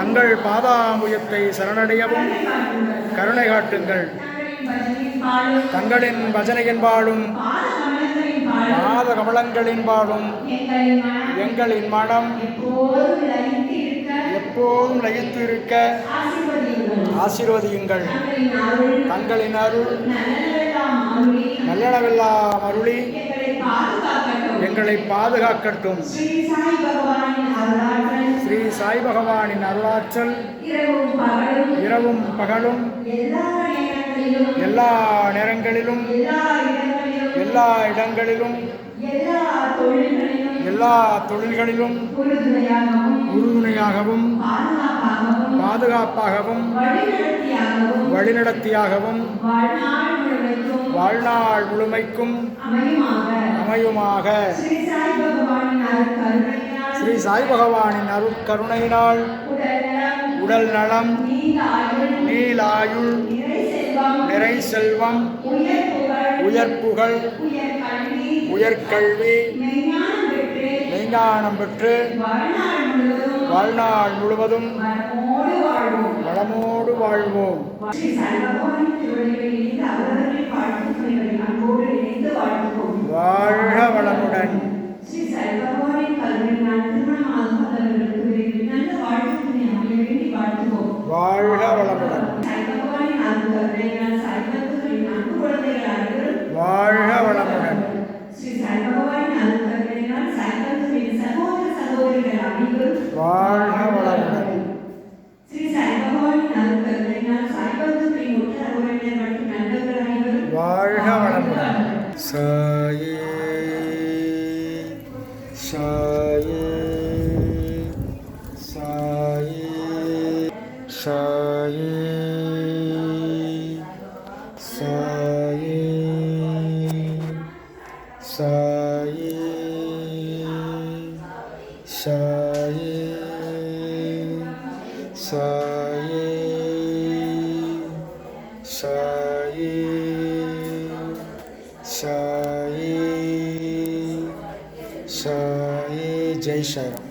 தங்கள் பாதாமுயத்தை சரணடையவும் கருணை காட்டுங்கள். தங்களின் பஜனையின்பாடும் பாத கமலங்களின்பாடும் எங்களின் மனம் எப்போதும் லயித்து இருக்க ஆசீர்வதியுங்கள். தங்களின் அருள் நல்லளவெல்லாம் அருளி எங்களை பாதுகாக்கட்டும். ஸ்ரீ சாய் பகவானின் அருளாற்றல். இரவும் பகலும். எல்லா நேரங்களிலும். எல்லா இடங்களிலும். எல்லா தொழில்களிலும். உறுதுணையாகவும். பாதுகாப்பாகவும். வழிநடத்தியாகவும். வாழ்நாள் முழுமைக்கும் அமையுமாக. ஸ்ரீ சாய் பகவானின் அருட்கருணையினால் உடல் நலம் நீலாயுள் நிறை செல்வம் உயர்ப்புகள் உயர்கல்வி மெய்ஞானம் பெற்று வாழ்நாள் முழுவதும் வளமோடு வாழ்வோம். ஸ்ரீ சாய்பாபாவின் திருவடிகளில் இருந்து வாழ்க வளமுடன் சாயே சாயே சாயே சாயே சாயே சாயே சாயே சாயே சாயே సాయి జై సాయిరామ్